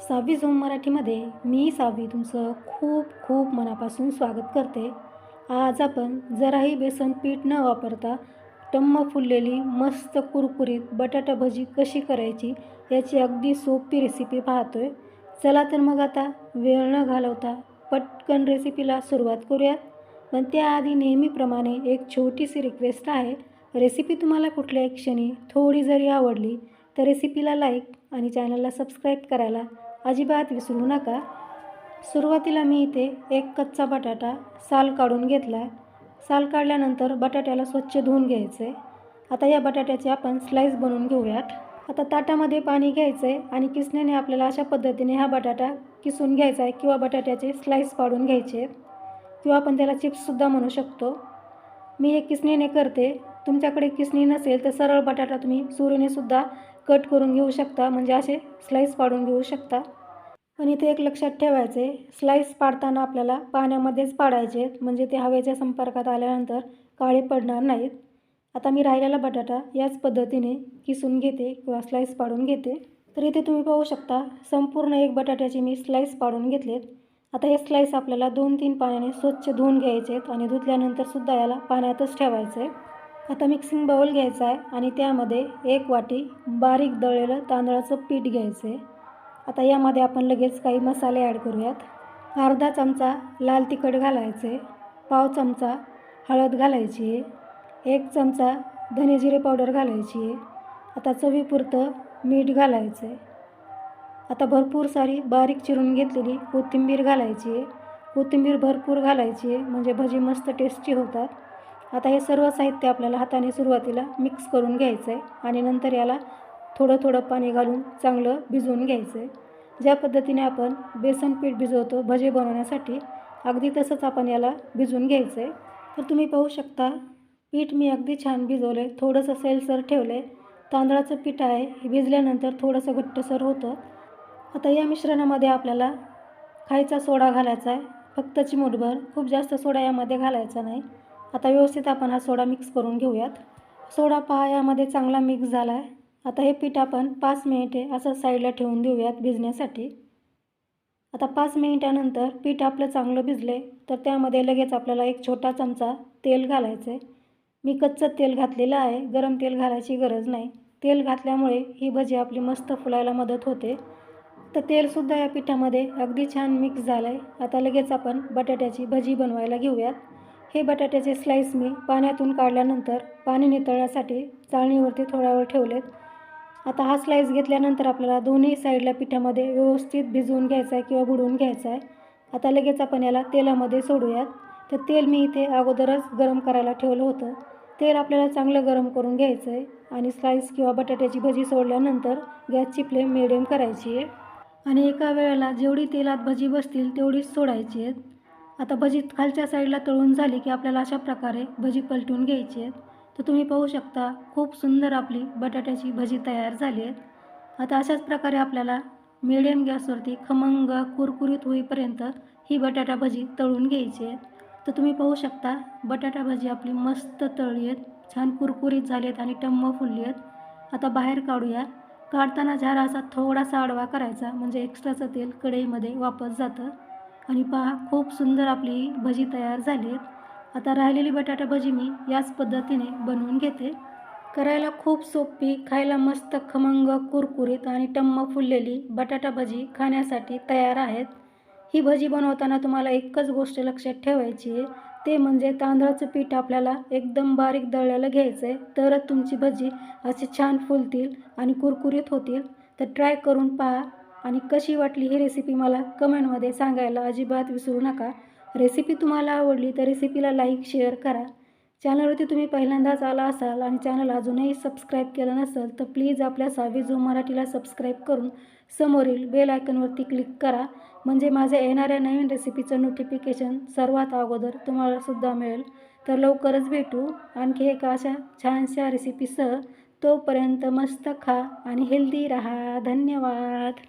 सहावी झोम मराठीमध्ये मी सावी तुमचं खूप खूप मनापासून स्वागत करते. आज आपण जराही बेसन पीठ न वापरता टम्म फुललेली मस्त कुरकुरीत बटाटा भजी कशी करायची याची अगदी सोपी रेसिपी पाहतोय. चला तर मग आता वेळ न घालवता पटकन रेसिपीला सुरुवात करूयात. पण त्याआधी नेहमीप्रमाणे एक छोटीशी रिक्वेस्ट आहे. रेसिपी तुम्हाला कुठल्याही क्षणी थोडी जरी आवडली तर रेसिपीला लाईक आणि चॅनलला सबस्क्राईब करायला अजिबात विसरू नका. सुरुवातीला मी इथे एक कच्चा बटाटा साल काढून घेतला. साल काढल्यानंतर बटाट्याला स्वच्छ धुवून घ्यायचे. आता या बटाट्याचे आपण स्लाईस बनवून घेऊयात. आता ताटामध्ये पाणी घ्यायचं आहे आणि किसण्याने आपल्याला अशा पद्धतीने हा बटाटा किसून घ्यायचा आहे किंवा बटाट्याचे स्लाईस पाडून घ्यायचे. किंवा आपण त्याला चिप्ससुद्धा म्हणू शकतो. मी हे किसणीने करते. तुमच्याकडे किसणी नसेल तर सरळ बटाटा तुम्ही सुरीनेसुद्धा कट करून घेऊ शकता. म्हणजे असे स्लाईस पाडून घेऊ शकता. पण इथे एक लक्षात ठेवायचे स्लाईस पाडताना आपल्याला पाण्यामध्येच पाडायचे आहेत म्हणजे ते हवेच्या संपर्कात आल्यानंतर काळे पडणार नाहीत. आता मी राहिलेला बटाटा याच पद्धतीने किसून घेते किंवा स्लाईस पाडून घेते. तर इथे तुम्ही पाहू शकता संपूर्ण एक बटाट्याची मी स्लाईस पाडून घेतलेत. आता हे स्लाईस आपल्याला दोन तीन पाण्याने स्वच्छ धुवून घ्यायचे आहेत आणि धुतल्यानंतरसुद्धा याला पाण्यातच ठेवायचं आहे आता मिक्सिंग बाऊल घ्यायचा आहे आणि त्यामध्ये एक वाटी बारीक दळलेलं तांदळाचं पीठ घ्यायचं आहे आता यामध्ये आपण लगेच काही मसाले ॲड करूयात. अर्धा चमचा लाल तिखट घालायचे पाव चमचा हळद घालायची आहे एक चमचा धने जिरे पावडर घालायची आहे आता चवीपुरतं मीठ घालायचं. आहे आता भरपूर सारी बारीक चिरून घेतलेली कोथिंबीर घालायची. आहे कोथिंबीर भरपूर घालायची आहे म्हणजे भजी मस्त टेस्टी होतात. आता हे सर्व साहित्य आपल्याला हाताने सुरुवातीला मिक्स करून घ्यायचं आहे आणि नंतर याला थोडं थोडं पाणी घालून चांगलं भिजवून घ्यायचं आहे ज्या पद्धतीने आपण बेसन पीठ भिजवतो भजे बनवण्यासाठी अगदी तसंच आपण याला भिजवून घ्यायचं आहे तर तुम्ही पाहू शकता पीठ मी अगदी छान भिजवलं आहे थोडंसं सैलसर ठेवलं आहे तांदळाचं पीठ आहे हे भिजल्यानंतर थोडंसं घट्टसर होतं. आता या मिश्रणामध्ये आपल्याला खायचा सोडा घालायचा आहे. फक्त चिमूटभर. खूप जास्त सोडा यामध्ये घालायचा नाही. आता व्यवस्थित आपण हा सोडा मिक्स करून घेऊयात. सोडा पहा यामध्ये चांगला मिक्स झाला आहे आता हे पीठ आपण पाच मिनिटे असं साईडला ठेवून देऊयात भिजण्यासाठी. आता पाच मिनिटानंतर पीठ आपलं चांगलं भिजले तर त्यामध्ये लगेच आपल्याला एक छोटा चमचा तेल घालायचं आहे मी कच्चं तेल घातलेलं आहे गरम तेल घालायची गरज नाही. तेल घातल्यामुळे ही भजी आपली मस्त फुलायला मदत होते. तर तेलसुद्धा या पिठामध्ये अगदी छान मिक्स झालं आहे आता लगेच आपण बटाट्याची भजी बनवायला घेऊयात. हे बटाट्याचे स्लाईस मी पाण्यातून काढल्यानंतर पाणी नितळण्यासाठी चाळणीवरती थोडा वेळ ठेवलेत. आता हा स्लाईस घेतल्यानंतर आपल्याला दोन्ही साईडला पिठामध्ये व्यवस्थित भिजवून घ्यायचा आहे किंवा बुडवून घ्यायचा आहे आता लगेच आपण याला तेलामध्ये सोडूयात. तर तेल मी इथे अगोदरच गरम करायला ठेवलं होतं. तेल आपल्याला चांगलं गरम करून घ्यायचं आहे आणि स्लाईस किंवा बटाट्याची भजी सोडल्यानंतर गॅसची फ्लेम मिडियम करायची आहे. आणि एका वेळेला जेवढी तेलात भजी बसतील तेवढीच सोडायची आहेत. आता भजी खालच्या साईडला तळून झाली की आपल्याला अशा प्रकारे भजी पलटून घ्यायची आहेत. तर तुम्ही पाहू शकता खूप सुंदर आपली बटाट्याची भजी तयार झाली आहेत आता अशाच प्रकारे आपल्याला मिडियम गॅसवरती खमंग कुरकुरीत होईपर्यंत ही बटाटा भजी तळून घ्यायची आहेत तर तुम्ही पाहू शकता बटाटा भजी आपली मस्त तळली आहेत छान कुरकुरीत झाली आहेत आणि टम्म फुलली आहेत. आता बाहेर काढूया. काढताना झारा असा थोडासा आडवा करायचा म्हणजे एक्स्ट्राचं तेल कढईमध्ये वापस जातं. आणि पहा खूप सुंदर आपली ही भजी तयार झाली आहेत. आता राहिलेली बटाटा भजी मी याच पद्धतीने बनवून घेते. करायला खूप सोपी खायला मस्त खमंग कुरकुरीत आणि टम्म फुललेली बटाटा भजी खाण्यासाठी तयार आहेत. ही भजी बनवताना तुम्हाला एकच गोष्ट लक्षात ठेवायची आहे. ते म्हणजे तांदळाचं पीठ आपल्याला एकदम बारीक दळलेलं घ्यायचं आहे तरच तुमची भजी अशी छान फुलतील आणि कुरकुरीत होतील. तर ट्राय करून पहा. आणि कशी वाटली ही रेसिपी मला कमेंटमध्ये सांगायला अजिबात विसरू नका. रेसिपी तुम्हाला आवडली तर रेसिपीला लाईक शेअर करा. चॅनलवरती तुम्ही पहिल्यांदाच आला असाल आणि चॅनल अजूनही सबस्क्राईब केलं नसेल तर प्लीज आपल्या सावी जो मराठीला सबस्क्राईब करून समोरील बेल आयकनवरती क्लिक करा. म्हणजे माझ्या येणाऱ्या नवीन रेसिपीचं नोटिफिकेशन सर्वात अगोदर तुम्हालासुद्धा मिळेल. तर लवकरच भेटू. आणखी एका अशा छानशा रेसिपीसह तोपर्यंत मस्त खा आणि हेल्दी राहा. धन्यवाद.